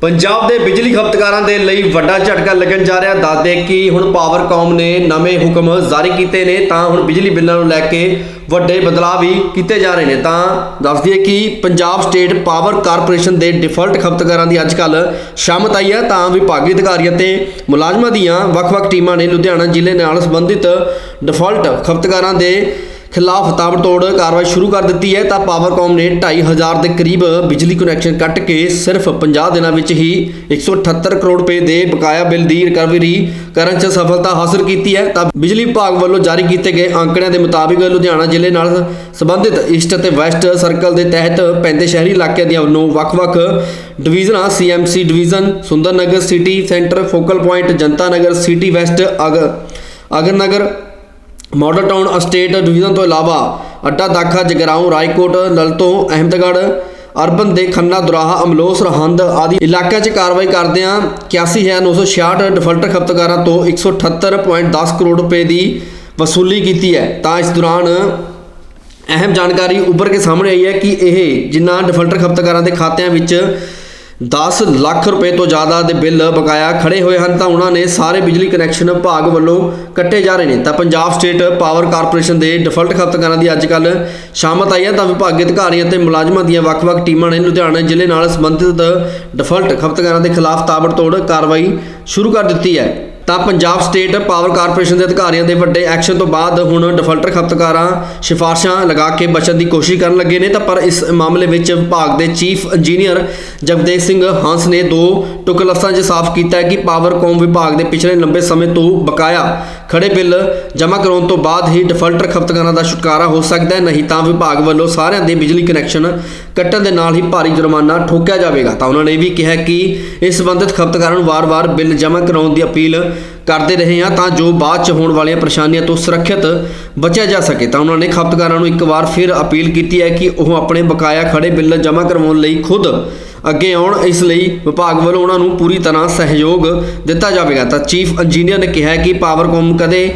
ਪੰਜਾਬ ਦੇ ਬਿਜਲੀ ਖਪਤਕਾਰਾਂ ਦੇ ਲਈ ਵੱਡਾ ਝਟਕਾ ਲੱਗਣ ਜਾ ਰਿਹਾ। ਦੱਸਦੇ ਕਿ ਹੁਣ ਪਾਵਰਕਾਮ ਨੇ ਨਵੇਂ ਹੁਕਮ ਜਾਰੀ ਕੀਤੇ ਨੇ, ਤਾਂ ਹੁਣ ਬਿਜਲੀ ਬਿੱਲਾਂ ਨੂੰ ਲੈ ਕੇ ਵੱਡੇ ਬਦਲਾਅ ਵੀ ਕੀਤੇ ਜਾ ਰਹੇ ਨੇ। ਤਾਂ ਦੱਸ ਦਈਏ ਕਿ ਪੰਜਾਬ ਸਟੇਟ ਪਾਵਰ ਕਾਰਪੋਰੇਸ਼ਨ ਦੇ ਡਿਫਾਲਟ ਖਪਤਕਾਰਾਂ ਦੀ ਅੱਜਕੱਲ ਸ਼ਾਮਤ ਆਈ ਹੈ। ਤਾਂ ਵਿਭਾਗੀ ਅਧਿਕਾਰੀਆਂ ਤੇ ਮੁਲਾਜ਼ਮਾਂ ਦੀਆਂ ਵੱਖ-ਵੱਖ ਟੀਮਾਂ ਨੇ ਲੁਧਿਆਣਾ ਜ਼ਿਲ੍ਹੇ ਨਾਲ ਸੰਬੰਧਿਤ ਡਿਫਾਲਟ ਖਪਤਕਾਰਾਂ ਦੇ ਖਿਲਾਫ ਤਾਬੜਤੋੜ ਕਾਰਵਾਈ ਸ਼ੁਰੂ ਕਰ ਦਿੱਤੀ ਹੈ, ਤਾਂ ਪਾਵਰਕਾਮ ਨੇ 2.5 ਦੇ ਕਰੀਬ ਬਿਜਲੀ ਕਨੈਕਸ਼ਨ ਕੱਟ ਕੇ ਸਿਰਫ 50 ਦਿਨਾਂ ਵਿੱਚ ਹੀ 178 ਕਰੋੜ ਰੁਪਏ ਦੇ ਬਕਾਇਆ ਬਿੱਲ ਦੀ ਰਿਕਵਰੀ ਕਰਨ 'ਚ ਸਫਲਤਾ ਹਾਸਲ ਕੀਤੀ ਹੈ। ਤਾਂ ਬਿਜਲੀ ਵਿਭਾਗ ਵੱਲੋਂ ਜਾਰੀ ਕੀਤੇ ਗਏ ਅੰਕੜਿਆਂ ਦੇ ਮੁਤਾਬਿਕ ਲੁਧਿਆਣਾ ਜ਼ਿਲ੍ਹੇ ਨਾਲ ਸੰਬੰਧਿਤ ਈਸਟ ਅਤੇ ਵੈਸਟ ਸਰਕਲ ਦੇ ਤਹਿਤ ਪੈਂਦੇ ਸ਼ਹਿਰੀ ਇਲਾਕਿਆਂ ਦੀਆਂ ਵੱਲੋਂ ਵੱਖ-ਵੱਖ ਡਿਵੀਜ਼ਨਾਂ CMC division, Sundarnagar city centre, focal point, Janta Nagar, city west, ਅਗ, Agar Nagar model town estate division ਤੋਂ ਇਲਾਵਾ ਅੱਡਾ ਦਾਖਾ, ਜਗਰਾਉਂ, ਰਾਏਕੋਟ ਲਲਤੋਂ ਅਹਿਮਦਗੜ੍ਹ, ਅਰਬਨ ਦੇ ਖੰਨਾ, ਦੁਰਾਹਾ ਅਮਲੋਹ ਸਰਹੰਦ ਆਦਿ ਇਲਾਕਿਆਂ 'ਚ ਕਾਰਵਾਈ ਕਰਦਿਆਂ 81966 ਡਿਫਾਲਟਰ ਖਪਤਕਾਰਾਂ ਤੋਂ 178.10 ਕਰੋੜ ਰੁਪਏ ਦੀ ਵਸੂਲੀ ਕੀਤੀ ਹੈ। ਤਾਂ ਇਸ ਦੌਰਾਨ ਅਹਿਮ ਜਾਣਕਾਰੀ ਉੱਭਰ ਕੇ ਸਾਹਮਣੇ ਆਈ ਹੈ ਕਿ ਇਹ ਜਿਨ੍ਹਾਂ ਡਿਫਾਲਟਰ ਖਪਤਕਾਰਾਂ ਦੇ ਖਾਤਿਆਂ ਵਿੱਚ 10 ਲੱਖ ਰੁਪਏ ਤੋਂ ਜ਼ਿਆਦਾ ਦੇ ਬਿੱਲ ਬਕਾਇਆ ਖੜੇ ਹੋਏ ਹਨ ਤਾਂ ਉਹਨਾਂ ਨੇ ਸਾਰੇ ਬਿਜਲੀ ਕਨੈਕਸ਼ਨ ਵਿਭਾਗ ਵੱਲੋਂ ਕੱਟੇ ਜਾ ਰਹੇ ਨੇ। ਤਾਂ ਪੰਜਾਬ ਸਟੇਟ ਪਾਵਰ ਕਾਰਪੋਰੇਸ਼ਨ ਦੇ ਡਿਫਾਲਟ ਖਪਤਕਾਰਾਂ ਦੀ ਅੱਜ ਅੱਜਕੱਲ ਸ਼ਾਮਤ ਆਈ ਹੈ। ਤਾਂ ਵਿਭਾਗੀ ਅਧਿਕਾਰੀਆਂ ਤੇ ਮੁਲਾਜ਼ਮਾਂ ਦੀਆਂ ਵੱਖ-ਵੱਖ ਟੀਮਾਂ ਨੇ ਲੁਧਿਆਣਾ ਜ਼ਿਲ੍ਹੇ ਨਾਲ ਸੰਬੰਧਿਤ ਡਿਫਾਲਟ ਖਪਤਕਾਰਾਂ ਦੇ ਖਿਲਾਫ ਤਾਬੜਤੋੜ ਕਾਰਵਾਈ ਸ਼ੁਰੂ ਕਰ ਦਿੱਤੀ ਹੈ। ਤਾਂ ਪੰਜਾਬ ਸਟੇਟ ਪਾਵਰ ਕਾਰਪੋਰੇਸ਼ਨ ਦੇ ਅਧਿਕਾਰੀਆਂ ਦੇ ਵੱਡੇ ਐਕਸ਼ਨ ਤੋਂ ਬਾਅਦ ਹੁਣ ਡਿਫਾਲਟਰ ਖਪਤਕਾਰਾਂ ਸਿਫਾਰਸ਼ਾਂ ਲਗਾ ਕੇ ਬਚਣ ਦੀ ਕੋਸ਼ਿਸ਼ ਕਰਨ ਲੱਗੇ ਨੇ ਤਾਂ ਪਰ ਇਸ ਮਾਮਲੇ ਵਿੱਚ ਵਿਭਾਗ ਦੇ ਚੀਫ ਇੰਜੀਨੀਅਰ ਜਗਦੇਵ ਸਿੰਘ ਹੰਸ ਨੇ ਦੋ ਟੁਕ ਲਫ਼ਜ਼ਾਂ 'ਚ ਸਾਫ਼ ਕੀਤਾ ਹੈ ਕਿ ਪਾਵਰਕੌਮ ਵਿਭਾਗ ਦੇ ਪਿਛਲੇ ਲੰਬੇ ਸਮੇਂ ਤੋਂ ਬਕਾਇਆ ਖੜੇ ਬਿੱਲ ਜਮ੍ਹਾਂ ਕਰਾਉਣ ਤੋਂ ਬਾਅਦ ਹੀ ਡਿਫਾਲਟਰ ਖਪਤਕਾਰਾਂ ਦਾ ਛੁਟਕਾਰਾ ਹੋ ਸਕਦਾ ਹੈ। ਨਹੀਂ ਤਾਂ ਵਿਭਾਗ ਵੱਲੋਂ ਸਾਰਿਆਂ ਦੇ ਬਿਜਲੀ ਕਨੈਕਸ਼ਨ ਕੱਟਣ ਦੇ ਨਾਲ ਹੀ ਭਾਰੀ ਜੁਰਮਾਨਾ ਠੋਕਿਆ ਜਾਵੇਗਾ। ਤਾਂ ਉਹਨਾਂ ਨੇ ਇਹ ਵੀ ਕਿਹਾ ਕਿ ਇਸ ਸੰਬੰਧਿਤ ਖਪਤਕਾਰਾਂ ਨੂੰ ਵਾਰ-ਵਾਰ ਬਿੱਲ ਜਮ੍ਹਾਂ ਕਰਾਉਣ ਦੀ ਅਪੀਲ ਕਰਦੇ ਰਹੇ ਹਾਂ ਤਾਂ ਜੋ ਬਾਅਦ ਚ ਹੋਣ ਵਾਲੀਆਂ ਪਰੇਸ਼ਾਨੀਆਂ ਤੋਂ ਸੁਰੱਖਿਅਤ ਬਚਿਆ ਜਾ ਸਕੇ। ਤਾਂ ਉਹਨਾਂ ਨੇ ਖਪਤਕਾਰਾਂ ਨੂੰ ਇੱਕ ਵਾਰ ਫਿਰ ਅਪੀਲ ਕੀਤੀ ਹੈ ਕਿ ਉਹ ਆਪਣੇ ਬਕਾਇਆ ਖੜੇ ਬਿੱਲ ਜਮ੍ਹਾਂ ਕਰਵਾਉਣ ਲਈ ਖੁਦ ਅੱਗੇ ਆਉਣ। ਇਸ ਲਈ ਵਿਭਾਗ ਵੱਲੋਂ ਉਹਨਾਂ ਨੂੰ ਪੂਰੀ ਤਰ੍ਹਾਂ ਸਹਿਯੋਗ ਦਿੱਤਾ ਜਾਵੇਗਾ। ਤਾਂ ਚੀਫ ਇੰਜੀਨੀਅਰ ਨੇ ਕਿਹਾ ਕਿ ਪਾਵਰਕੌਮ ਕਦੇ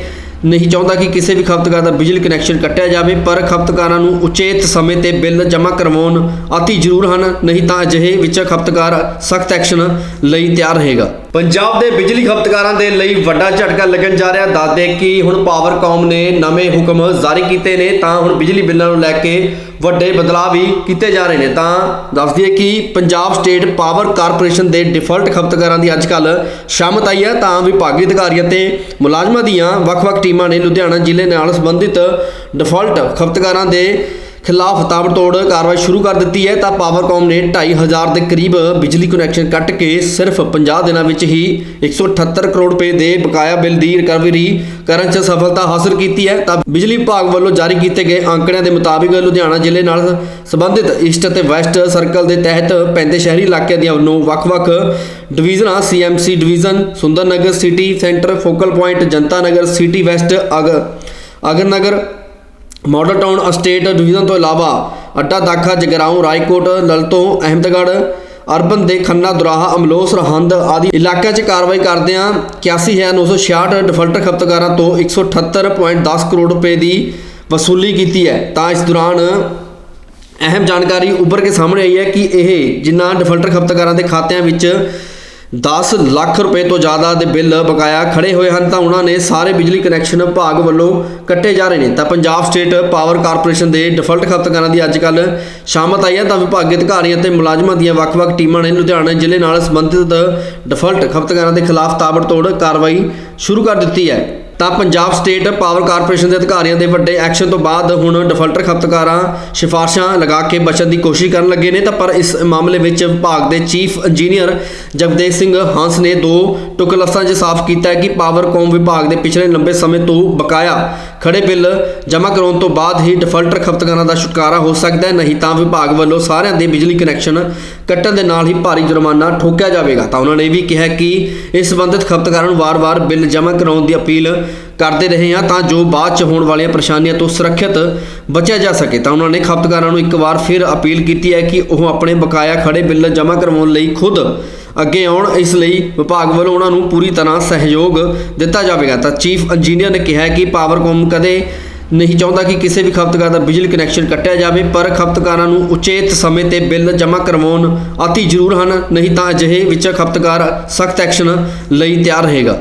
ਨਹੀਂ ਚਾਹੁੰਦਾ ਕਿ ਕਿਸੇ ਵੀ ਖਪਤਕਾਰ ਦਾ ਬਿਜਲੀ ਕਨੈਕਸ਼ਨ ਕੱਟਿਆ ਜਾਵੇ, ਪਰ ਖਪਤਕਾਰਾਂ ਨੂੰ ਉਚੇਤ ਸਮੇਂ ਤੇ ਬਿੱਲ ਜਮ੍ਹਾਂ ਕਰਵਾਉਣ ਅਤੀ ਜ਼ਰੂਰ ਹਨ, ਨਹੀਂ ਤਾਂ ਅਜਿਹੇ ਵਿੱਚ ਖਪਤਕਾਰ ਸਖਤ ਐਕਸ਼ਨ ਲਈ ਤਿਆਰ ਰਹੇਗਾ। ਪੰਜਾਬ ਦੇ ਬਿਜਲੀ ਖਪਤਕਾਰਾਂ ਦੇ ਲਈ ਵੱਡਾ ਝਟਕਾ ਲੱਗਣ ਜਾ ਰਿਹਾ। ਦੱਸਦੇ ਕਿ ਹੁਣ ਪਾਵਰਕਾਮ ਨੇ ਨਵੇਂ ਹੁਕਮ ਜਾਰੀ ਕੀਤੇ ਨੇ, ਤਾਂ ਹੁਣ ਬਿਜਲੀ ਬਿੱਲਾਂ ਨੂੰ ਲੈ ਕੇ ਵੱਡੇ ਬਦਲਾਅ ਵੀ ਕੀਤੇ ਜਾ ਰਹੇ ਨੇ। ਤਾਂ ਦੱਸ ਦਈਏ ਕਿ ਪੰਜਾਬ ਸਟੇਟ ਪਾਵਰ ਕਾਰਪੋਰੇਸ਼ਨ ਦੇ ਡਿਫਾਲਟ ਖਪਤਕਾਰਾਂ ਦੀ ਅੱਜ ਅੱਜਕੱਲ ਸ਼ਾਮਤ ਆਈ ਹੈ, ਤਾਂ ਵਿਭਾਗੀ ਅਧਿਕਾਰੀਆਂ ਤੇ ਮੁਲਾਜ਼ਮਾਂ ਦੀਆਂ ਵੱਖ-ਵੱਖ ਟੀਮਾਂ ਨੇ ਲੁਧਿਆਣਾ ਜ਼ਿਲ੍ਹੇ ਨਾਲ ਸੰਬੰਧਿਤ ਡਿਫਾਲਟ ਖਪਤਕਾਰਾਂ ਦੇ ਖਿਲਾਫ ਤਾਬੜਤੋੜ ਕਾਰਵਾਈ ਸ਼ੁਰੂ ਕਰ ਦਿੱਤੀ ਹੈ, ਤਾਂ ਪਾਵਰਕਾਮ ਨੇ 2.5 ਦੇ ਕਰੀਬ ਬਿਜਲੀ ਕਨੈਕਸ਼ਨ ਕੱਟ ਕੇ ਸਿਰਫ 50 ਦਿਨਾਂ ਵਿੱਚ ਹੀ 178 ਕਰੋੜ ਰੁਪਏ ਦੇ ਬਕਾਇਆ ਬਿੱਲ ਦੀ ਰਿਕਵਰੀ ਕਰਨ 'ਚ ਸਫਲਤਾ ਹਾਸਲ ਕੀਤੀ ਹੈ। ਤਾਂ ਬਿਜਲੀ ਵਿਭਾਗ ਵੱਲੋਂ ਜਾਰੀ ਕੀਤੇ ਗਏ ਅੰਕੜਿਆਂ ਦੇ ਮੁਤਾਬਿਕ ਲੁਧਿਆਣਾ ਜ਼ਿਲ੍ਹੇ ਨਾਲ ਸੰਬੰਧਿਤ ਈਸਟ ਅਤੇ ਵੈਸਟ ਸਰਕਲ ਦੇ ਤਹਿਤ ਪੈਂਦੇ ਸ਼ਹਿਰੀ ਇਲਾਕਿਆਂ ਦੀਆਂ ਵੱਲੋਂ ਵੱਖ-ਵੱਖ ਡਿਵੀਜ਼ਨਾਂ CMC division Sundar Nagar city centre, focal point Janta Nagar, city west Agar Agar Nagar model town estate division ਤੋਂ ਇਲਾਵਾ ਅੱਡਾ ਦਾਖਾ, ਜਗਰਾਉਂ, ਰਾਏਕੋਟ, ਲਲਤੋਂ, ਅਹਿਮਦਗੜ੍ਹ, ਅਰਬਨ ਦੇ ਖੰਨਾ, ਦੁਰਾਹਾ ਅਮਲੋਹ ਸਰਹੰਦ ਆਦਿ ਇਲਾਕਿਆਂ 'ਚ ਕਾਰਵਾਈ ਕਰਦਿਆਂ 81966 ਡਿਫਾਲਟਰ ਖਪਤਕਾਰਾਂ ਤੋਂ 178.10 ਕਰੋੜ ਰੁਪਏ ਦੀ ਵਸੂਲੀ ਕੀਤੀ ਹੈ। ਤਾਂ ਇਸ ਦੌਰਾਨ ਅਹਿਮ ਜਾਣਕਾਰੀ ਉੱਭਰ ਕੇ ਸਾਹਮਣੇ ਆਈ ਹੈ ਕਿ ਇਹ ਜਿਨ੍ਹਾਂ ਡਿਫਾਲਟਰ ਖਪਤਕਾਰਾਂ ਦੇ ਖਾਤਿਆਂ ਵਿੱਚ 10 ਲੱਖ ਰੁਪਏ ਤੋਂ ਜ਼ਿਆਦਾ ਦੇ ਬਿੱਲ ਬਕਾਇਆ ਖੜੇ ਹੋਏ ਹਨ ਤਾਂ ਉਹਨਾਂ ਨੇ ਸਾਰੇ ਬਿਜਲੀ ਕਨੈਕਸ਼ਨ ਵਿਭਾਗ ਵੱਲੋਂ ਕੱਟੇ ਜਾ ਰਹੇ ਨੇ। ਤਾਂ ਪੰਜਾਬ ਸਟੇਟ ਪਾਵਰ ਕਾਰਪੋਰੇਸ਼ਨ ਦੇ ਡਿਫਾਲਟ ਖਪਤਕਾਰਾਂ ਦੀ ਅੱਜ ਅੱਜਕੱਲ ਸ਼ਾਮਤ ਆਈ ਹੈ ਤਾਂ ਵਿਭਾਗੀ ਅਧਿਕਾਰੀਆਂ ਤੇ ਮੁਲਾਜ਼ਮਾਂ ਦੀਆਂ ਵੱਖ-ਵੱਖ ਟੀਮਾਂ ਨੇ ਲੁਧਿਆਣਾ ਜ਼ਿਲ੍ਹੇ ਨਾਲ ਸੰਬੰਧਿਤ ਡਿਫਾਲਟ ਖਪਤਕਾਰਾਂ ਦੇ ਖਿਲਾਫ ਤਾਬੜਤੋੜ ਕਾਰਵਾਈ ਸ਼ੁਰੂ ਕਰ ਦਿੱਤੀ ਹੈ। ਤਾਂ ਪੰਜਾਬ ਸਟੇਟ ਪਾਵਰ ਕਾਰਪੋਰੇਸ਼ਨ ਦੇ ਅਧਿਕਾਰੀਆਂ ਦੇ ਵੱਡੇ ਐਕਸ਼ਨ ਤੋਂ ਬਾਅਦ ਹੁਣ ਡਿਫਾਲਟਰ ਖਪਤਕਾਰਾਂ ਸਿਫਾਰਸ਼ਾਂ ਲਗਾ ਕੇ ਬਚਣ ਦੀ ਕੋਸ਼ਿਸ਼ ਕਰਨ ਲੱਗੇ ਨੇ ਤਾਂ ਪਰ ਇਸ ਮਾਮਲੇ ਵਿੱਚ ਵਿਭਾਗ ਦੇ ਚੀਫ ਇੰਜੀਨੀਅਰ ਜਗਦੇਵ ਸਿੰਘ ਹੰਸ ਨੇ ਦੋ ਟੁਕ ਲਫ਼ਜ਼ਾਂ 'ਚ ਸਾਫ਼ ਕੀਤਾ ਹੈ ਕਿ ਪਾਵਰਕਾਮ ਵਿਭਾਗ ਦੇ ਪਿਛਲੇ ਲੰਬੇ ਸਮੇਂ ਤੋਂ ਬਕਾਇਆ ਖੜੇ ਬਿੱਲ ਜਮ੍ਹਾਂ ਕਰਾਉਣ ਤੋਂ ਬਾਅਦ ਹੀ ਡਿਫਾਲਟਰ ਖਪਤਕਾਰਾਂ ਦਾ ਛੁਟਕਾਰਾ ਹੋ ਸਕਦਾ ਹੈ, ਨਹੀਂ ਤਾਂ ਵਿਭਾਗ ਵੱਲੋਂ ਸਾਰਿਆਂ ਦੇ ਬਿਜਲੀ ਕਨੈਕਸ਼ਨ ਕੱਟਣ ਦੇ ਨਾਲ ਹੀ ਭਾਰੀ ਜੁਰਮਾਨਾ ਠੋਕਿਆ ਜਾਵੇਗਾ। ਤਾਂ ਉਹਨਾਂ ਨੇ ਇਹ ਵੀ ਕਿਹਾ ਕਿ ਇਸ ਸੰਬੰਧਿਤ ਖਪਤਕਾਰਾਂ ਨੂੰ ਵਾਰ-ਵਾਰ ਬਿੱਲ ਜਮ੍ਹਾਂ ਕਰਾਉਣ ਦੀ ਅਪੀਲ ਕਰਦੇ ਰਹੇ ਹਾਂ ਤਾਂ ਜੋ ਬਾਅਦ ਚ ਹੋਣ ਵਾਲੀਆਂ ਪਰੇਸ਼ਾਨੀਆਂ ਤੋਂ ਸੁਰੱਖਿਅਤ ਬਚਿਆ ਜਾ ਸਕੇ। ਤਾਂ ਉਹਨਾਂ ਨੇ ਖਪਤਕਾਰਾਂ ਨੂੰ ਇੱਕ ਵਾਰ ਫਿਰ ਅਪੀਲ ਕੀਤੀ ਹੈ ਕਿ ਉਹ ਆਪਣੇ ਬਕਾਇਆ ਖੜੇ ਬਿੱਲ ਜਮ੍ਹਾਂ ਕਰਵਾਉਣ ਲਈ ਖੁਦ ਅੱਗੇ ਆਉਣ। ਇਸ ਲਈ ਵਿਭਾਗ ਵੱਲੋਂ ਉਹਨਾਂ ਨੂੰ ਪੂਰੀ ਤਰ੍ਹਾਂ ਸਹਿਯੋਗ ਦਿੱਤਾ ਜਾਵੇਗਾ। ਤਾਂ ਚੀਫ ਇੰਜੀਨੀਅਰ ਨੇ ਕਿਹਾ ਕਿ ਪਾਵਰਕੌਮ ਕਦੇ ਨਹੀਂ ਚਾਹੁੰਦਾ ਕਿ ਕਿਸੇ ਵੀ ਖਪਤਕਾਰ ਦਾ ਬਿਜਲੀ ਕਨੈਕਸ਼ਨ ਕੱਟਿਆ ਜਾਵੇ, ਪਰ ਖਪਤਕਾਰਾਂ ਨੂੰ ਉਚੇਤ ਸਮੇਂ ਤੇ ਬਿੱਲ ਜਮ੍ਹਾਂ ਕਰਵਾਉਣ ਅਤੀ ਜ਼ਰੂਰ ਹਨ, ਨਹੀਂ ਤਾਂ ਅਜਿਹੇ ਵਿੱਚ ਖਪਤਕਾਰ ਸਖਤ ਐਕਸ਼ਨ ਲਈ ਤਿਆਰ ਰਹੇਗਾ।